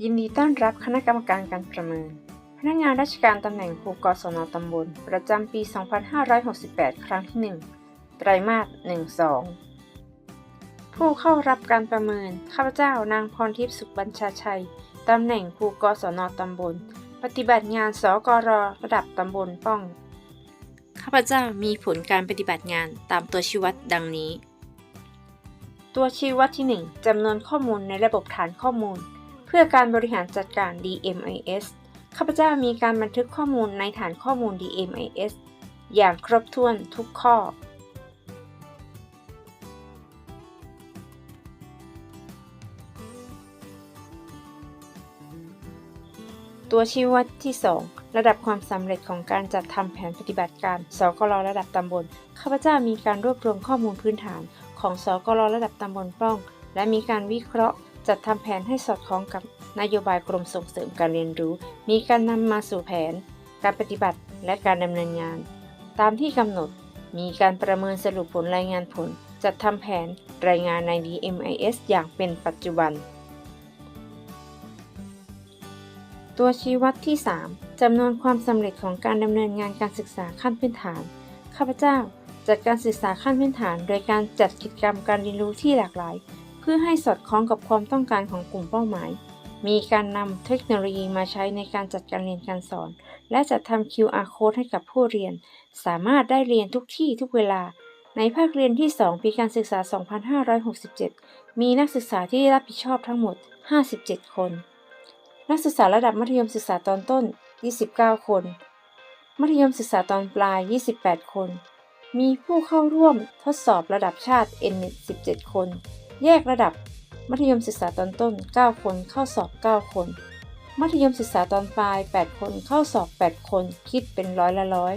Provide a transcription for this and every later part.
ยินดีต้อนรับคณะกรรมการการประเมิน พนักงานราชการตำแหน่งครูกศนตำบล ประจำปี 2568 ครั้งที่ 1 ไตรมาส 12 ผู้เข้ารับการประเมิน ข้าพเจ้านางพรทิพย์สุขบัญชาชัย ตำแหน่งครูกศนตำบล ปฏิบัติงานสกรระดับตำบลป้อง ข้าพเจ้ามีผลการปฏิบัติงานตามตัวชี้วัดดังนี้ ตัวชี้วัดที่ 1จำนวนข้อมูลในระบบฐานข้อมูล พื่อการบริหารจัดการ DMIS ข้าพเจ้ามีการบันทึกข้อมูลในฐานข้อมูล DMIS อย่างครบถ้วนทุกข้อ ตัวชี้วัดที่ 2 ระดับความสำเร็จของการจัดทำแผนปฏิบัติการ สกลระดับตำบล ข้าพเจ้ามีการรวบรวมข้อมูลพื้นฐานของสกลระดับตำบลป้อง และมีการวิเคราะห์ จัดทำแผนให้สอดคล้องกับนโยบายกรมส่งเสริมการเรียนรู้ มีการนำมาสู่แผน การปฏิบัติและการดำเนินงาน ตามที่กำหนด มีการประเมินสรุปผลรายงานผล จัดทำแผนรายงานใน DMIS อย่างเป็นปัจจุบัน ตัวชี้วัดที่ 3จำนวนความสำเร็จของการดำเนินงานการศึกษาขั้นพื้นฐาน ข้าพเจ้าจัดการศึกษาขั้นพื้นฐาน โดยการจัดกิจกรรมการเรียนรู้ที่หลากหลาย เพื่อให้สอดคล้องกับความต้องการของกลุ่มเป้าหมาย มีการนำเทคโนโลยีมาใช้ในการจัดการเรียนการสอน และจัดทำ QR code ให้กับผู้เรียน สามารถได้เรียนทุกที่ทุกเวลา ในภาคเรียนที่ 2 ปีการศึกษา 2567 มีนักศึกษาที่รับผิดชอบทั้งหมด 57 คน นักศึกษาระดับมัธยมศึกษาตอนต้น 29 คน มัธยมศึกษาตอนปลาย 28 คน มีผู้เข้าร่วมทดสอบระดับชาติ n 17 คน แยกระดับ มัธยมศึกษาตอนต้น 9 คนเข้าสอบ 9 คน มัธยมศึกษาตอนปลาย 8 คนเข้าสอบ 8 คน คิดเป็นร้อยละร้อย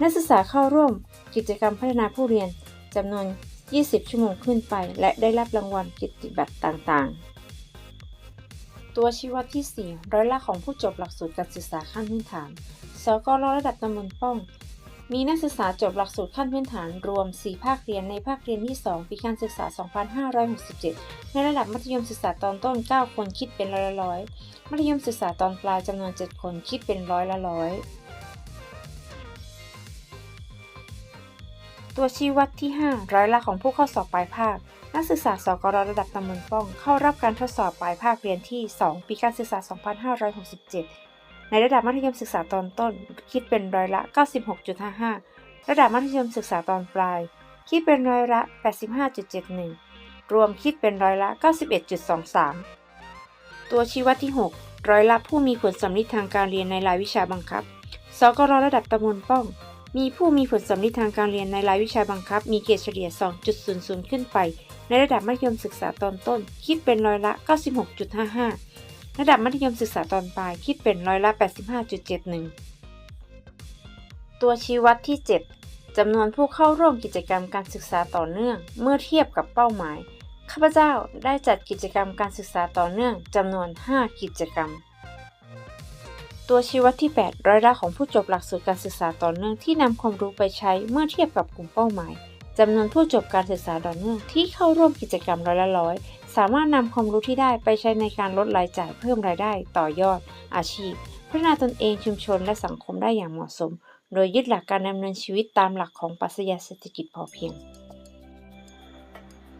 นักศึกษาเข้าร่วมกิจกรรมพัฒนาผู้เรียนจำนวน 20 ชั่วโมงขึ้นไป และได้รับรางวัลกิตติบัตรต่างๆ ตัวชี้วัดที่ 4 ร้อยละของผู้จบหลักสูตรการศึกษาขั้นพื้นฐาน สกลระดับตำบลป้อง มีนักศึกษาจบหลักสูตรขั้นพื้นฐานรวม 4 ภาคเรียนในภาคเรียนที่ 2 ปีการศึกษา 2567 ในระดับมัธยมศึกษาตอนต้น 9 คนคิดเป็นร้อยละร้อย มัธยมศึกษาตอนปลายจำนวน 7 คนคิดเป็นร้อยละร้อย ตัวชี้วัดที่ 5 ร้อยละของผู้เข้าสอบปลายภาค นักศึกษาสกรระดับตำบลป้อง เข้ารับการทดสอบปลายภาคเรียนที่ 2 ปีการศึกษา 2567 ในระดับมัธยมศึกษาตอนต้น คิดเป็นร้อยละ 96.55 ระดับมัธยมศึกษาตอนปลาย คิดเป็นร้อยละ 85.71 รวมคิดเป็นร้อยละ 91.23 ตัวชี้วัดที่ 6 ร้อยละผู้มีผลสำลิดทางการเรียนในรายวิชาบังคับ สกรระดับตำบลป้อง มีผู้มีผลสำลิดทางการเรียนในรายวิชาบังคับ มีเกรดเฉลี่ย 2.00 ขึ้นไป ในระดับมัธยมศึกษาตอนต้น คิดเป็นร้อยละ 96.55 ระดับมัธยมศึกษาตอนปลายคิดเป็นร้อยละ85.71 ตัวชี้วัดที่ 7จำนวนผู้เข้าร่วมกิจกรรมการศึกษาต่อเนื่อง เมื่อเทียบกับเป้าหมาย ข้าพเจ้าได้จัดกิจกรรมการศึกษาต่อเนื่องจำนวน 5 กิจกรรม ตัวชี้วัดที่ 8 ร้อยละของผู้จบหลักสูตรการศึกษาต่อเนื่องที่นำความรู้ไปใช้เมื่อเทียบกับกลุ่มเป้าหมายจำนวนผู้จบการศึกษาต่อเนื่องที่เข้าร่วมกิจกรรมร้อยละร้อย สามารถนำความรู้ที่ได้ไปใช้ในการลดรายจ่ายเพิ่มรายได้ต่อยอด อาชีพ พัฒนาตนเองชุมชนและสังคมได้อย่างเหมาะสม โดยยึดหลักการดำเนินชีวิตตามหลักของปรัชญาเศรษฐกิจพอเพียง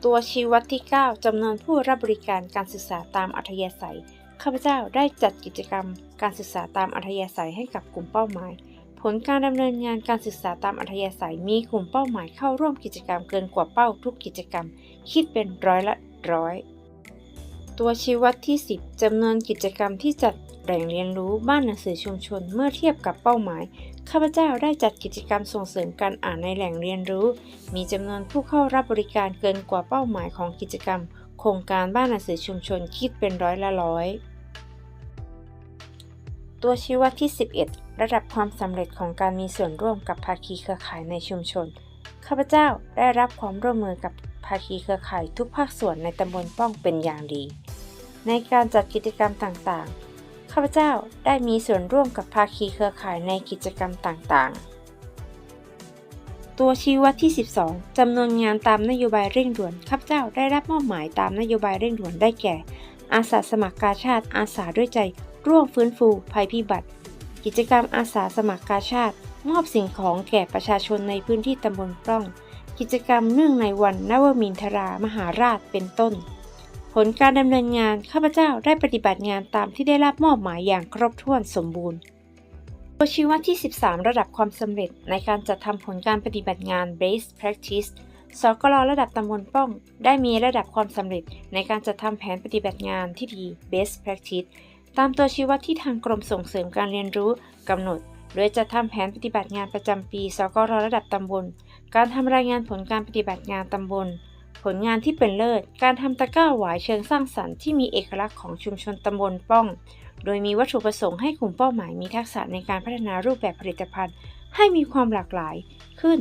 ตัวชี้วัดที่ 9 จำนวนผู้รับบริการการศึกษาตามอัธยาศัยข้าพเจ้าได้จัดกิจกรรม การศึกษาตามอัธยาศัยให้กับกลุ่มเป้าหมาย ผลการดำเนินงานการศึกษาตามอัธยาศัยมีกลุ่มเป้าหมายเข้าร่วมกิจกรรมเกินกว่าเป้าทุกกิจกรรม คิดเป็นร้อยละ ร้อยตัวชี้วัดที่ 10จำนวนกิจกรรมที่จัดแหล่งเรียนรู้บ้านหนังสือชุมชนเมื่อเทียบกับเป้าหมาย ข้าพเจ้าได้จัดกิจกรรมส่งเสริมการอ่านในแหล่งเรียนรู้ มีจำนวนผู้เข้ารับบริการเกินกว่าเป้าหมายของกิจกรรม โครงการบ้านหนังสือชุมชนคิดเป็นร้อยละร้อย ตัวชี้วัดที่ 11 ระดับความสำเร็จของการมีส่วนร่วมกับภาคีเครือข่ายในชุมชน ข้าพเจ้าได้รับความร่วมมือกับภาคีเครือข่ายทุกภาคส่วนในตำบลป้องเป็นอย่างดี ในการจัดกิจกรรมต่างๆ ข้าพเจ้าได้มีส่วนร่วมกับภาคีเครือข่ายในกิจกรรมต่างๆ ตัวชี้วัดที่ 12 จำนวนงานตามนโยบายเร่งด่วน ข้าพเจ้าได้รับมอบหมายตามนโยบายเร่งด่วนได้แก่ อาสาสมัครกาชาติอาสาด้วยใจ ร่วมฟื้นฟูภัยพิบัติ กิจกรรมอาสาสมัครกาชาติ มอบสิ่งของแก่ประชาชนในพื้นที่ตำบลปล้อง กิจกรรมเนื่องในวันนวมินทรามหาราชเป็นต้น ผลการดำเนินงานข้าพเจ้าได้ปฏิบัติงานตามที่ได้รับมอบหมายอย่างครบถ้วนสมบูรณ์ตัวชี้วัดที่ 13 ระดับความสำเร็จในการจัดทำผลการปฏิบัติงาน Base Practice สกลระดับตำบลป้อง ได้มีระดับความสำเร็จในการจัดทำแผนปฏิบัติงานที่ดี Best Practice ตามตัวชี้วัดที่ทางกรมส่งเสริมการเรียนรู้กำหนด โดยจะทำแผนปฏิบัติงานประจำปีสกลระดับตำบล การทำรายงานผลการปฏิบัติงานตำบล ผลงานที่เป็นเลิศ การทำตะกร้าหวายเชิงสร้างสรรค์ที่มีเอกลักษณ์ของชุมชนตำบลป้อง โดยมีวัตถุประสงค์ให้กลุ่มเป้าหมายมีทักษะในการพัฒนารูปแบบผลิตภัณฑ์ ให้มีความหลากหลายขึ้น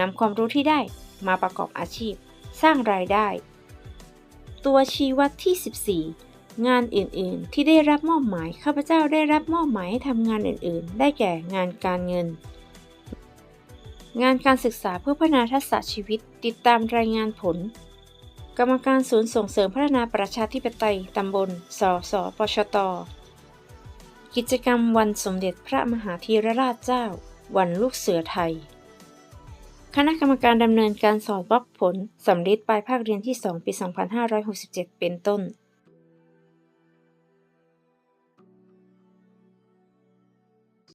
นำความรู้ที่ได้มาประกอบอาชีพ สร้างรายได้ ตัวชี้วัดที่ 14 งานอื่นๆ ที่ได้รับมอบหมายข้าพเจ้าได้รับมอบหมายให้ทำงานอื่นๆ ได้แก่งานการเงิน งานการศึกษาเพื่อพัฒนาทักษะชีวิต ติดตามรายงานผล กรรมการศูนย์ส่งเสริมพัฒนาประชาธิปไตยตำบล สสปชต กิจกรรมวันสมเด็จพระมหาธีรราชเจ้า วันลูกเสือไทย คณะกรรมการดำเนินการสอบวัดผลสำลิดปลายภาคเรียนที่ 2 ปี 2567 เป็นต้น